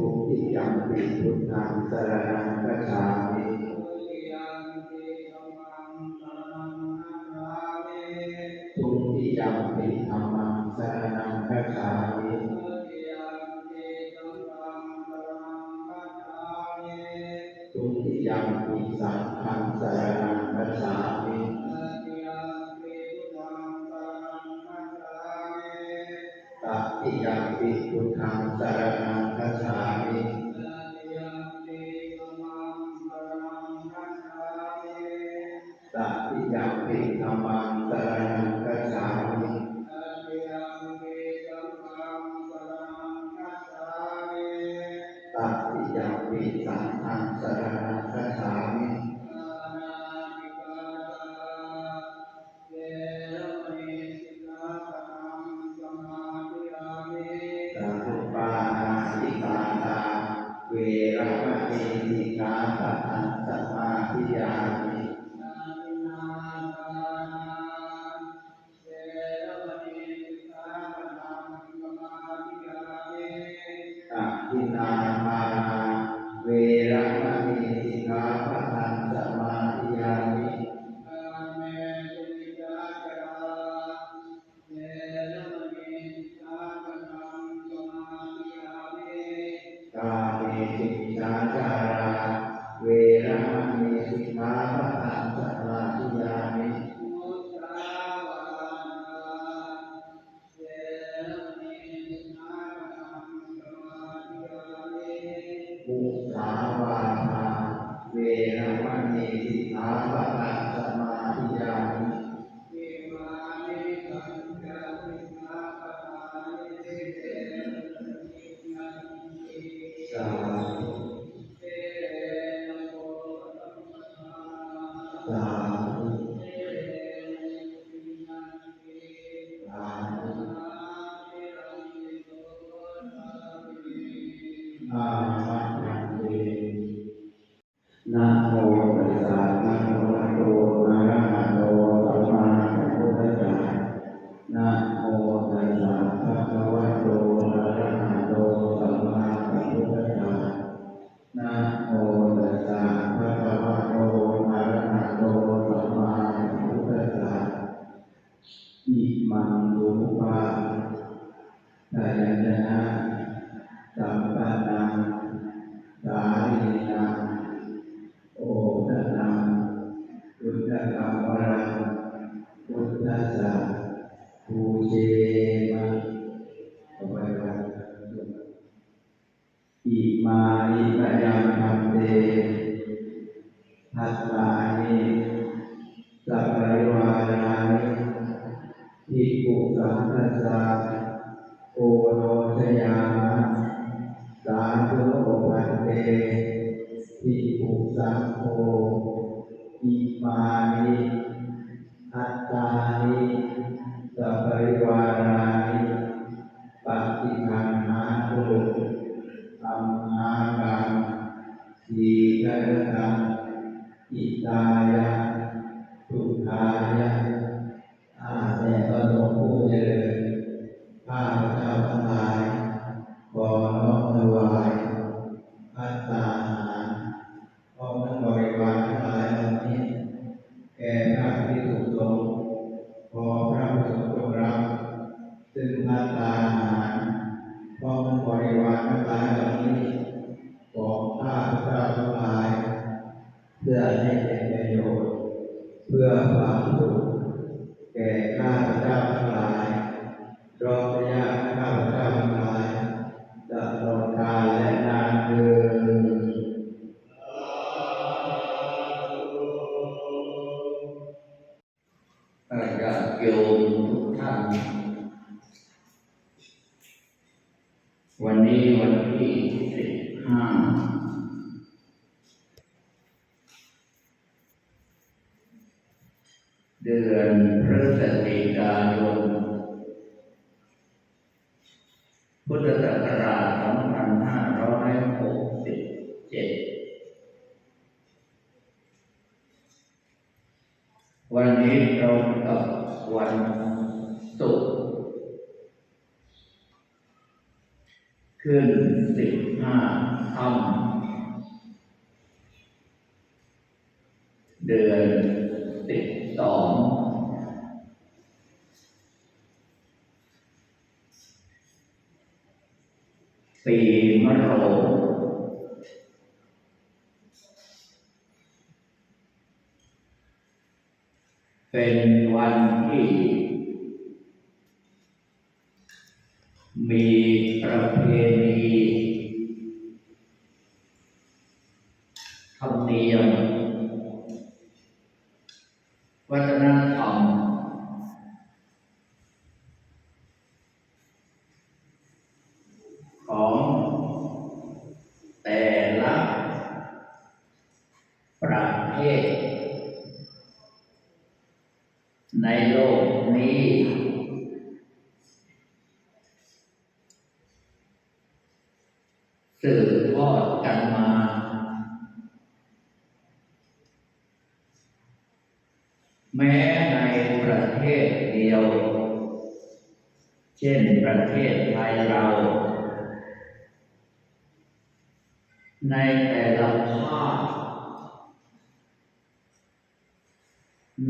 ทุติยังปิพุทธังสรณังกัจฉามิทุติยังปิธรรมังสรณังกัจฉามิทุติยังปิสังฆังสรณังกัจฉามิตติยังปิพุทธังสาร ยะปิธรรมังสรณังกัจฉามิ อินา สังกัสสะโอโรสยามะสาธุโอภันเตทิปุสังโฆ ถ้าญาติโยมทุกท่าน วันนี้วันที่ รงกับวันศุกร์ขึ้นสิบห้าค่ำเดือนติดสองปีมะโรง เป็นวันที่ มีประเพณีธรรมเนียมวัฒนธรรม ในแต่ละภาค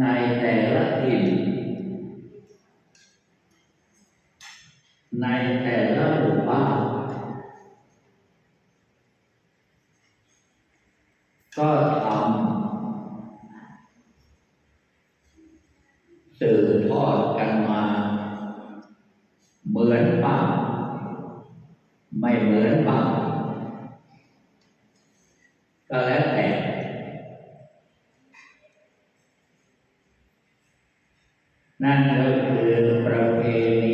ในแต่ละถิ่นในแต่ละหมู่บ้านก็ทำสื่บทอดกันมา เหมือนป่าไม่เหมือนป่า ನನ್ನ ಪ್ರಭೇದಿ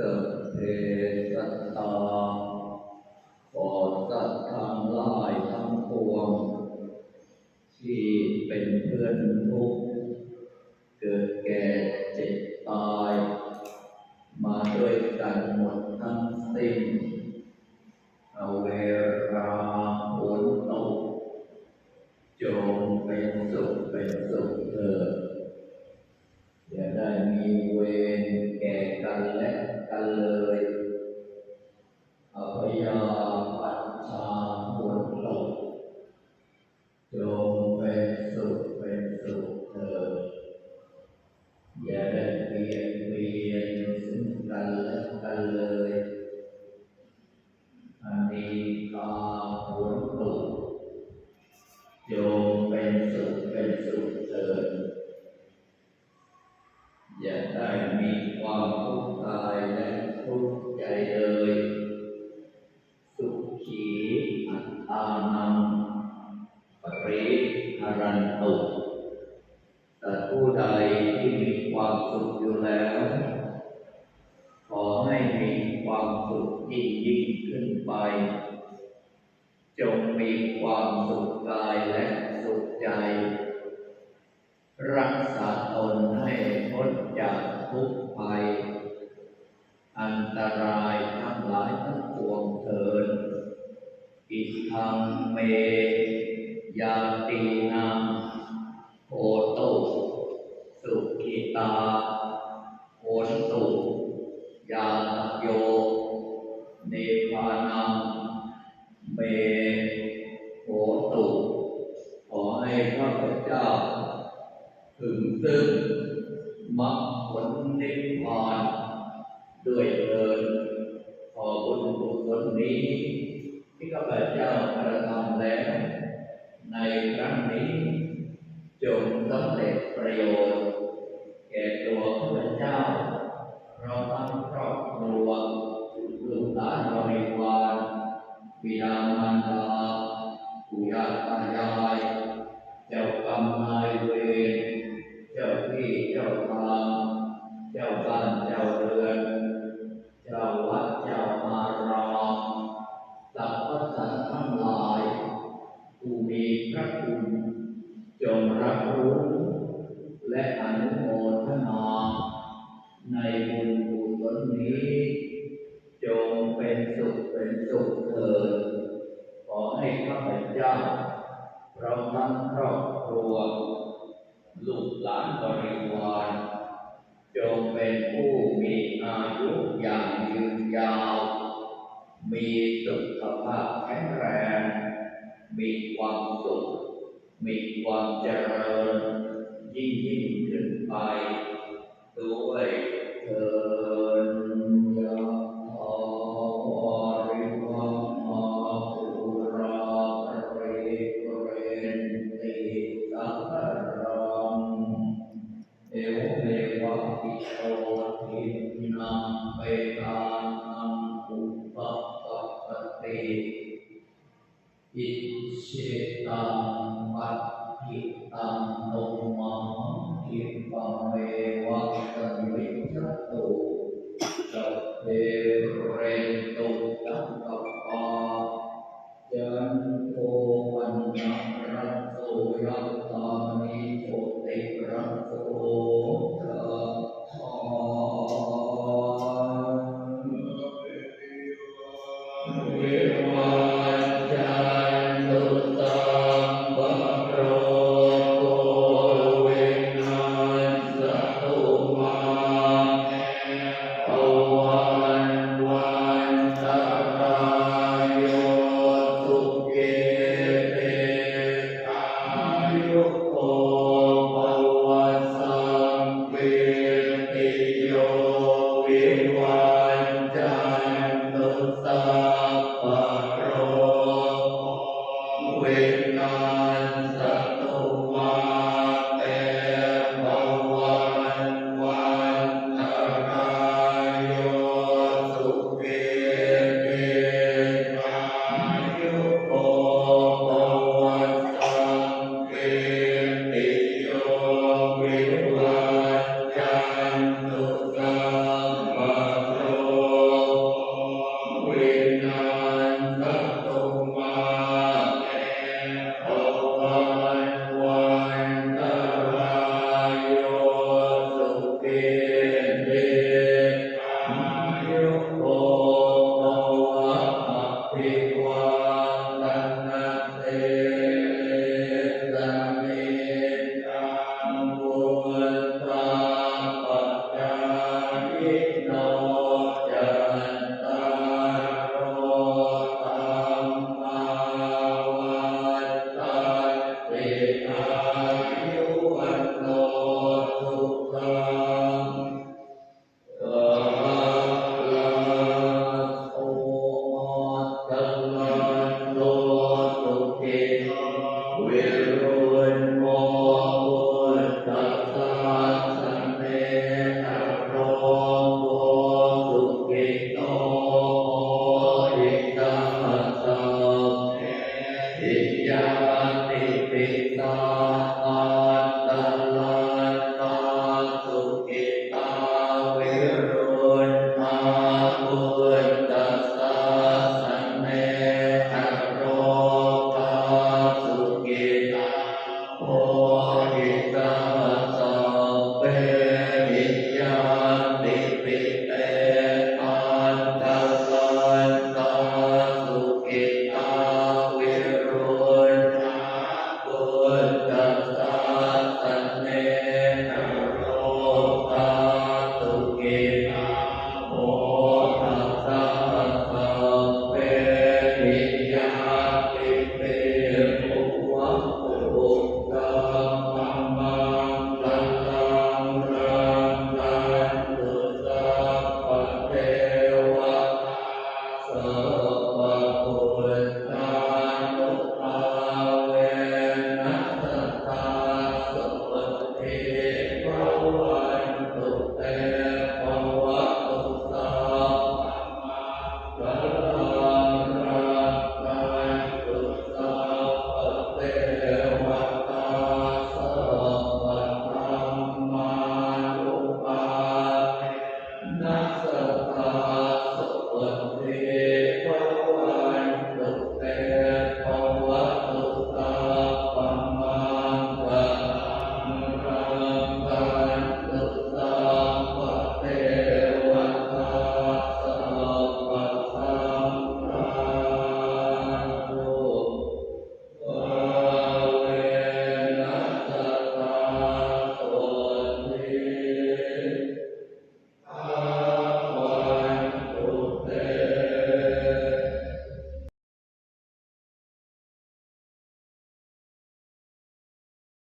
กิดเทสัตตาปอดสัตทางลายทั้งปวง ที่เป็นเพื่อนทุก ที่ยิ่งขึ้นไป จงมีความสุขกายและสุขใจ รักษาตนให้พ้นจากทุกภัย อันตรายทั้งหลายทั้งปวงเถิดอิทังเม ยาตินังโอตุสุขิตา ความสุข มีความเจริญยิ่งยิ่งขึ้นไปด้วย É,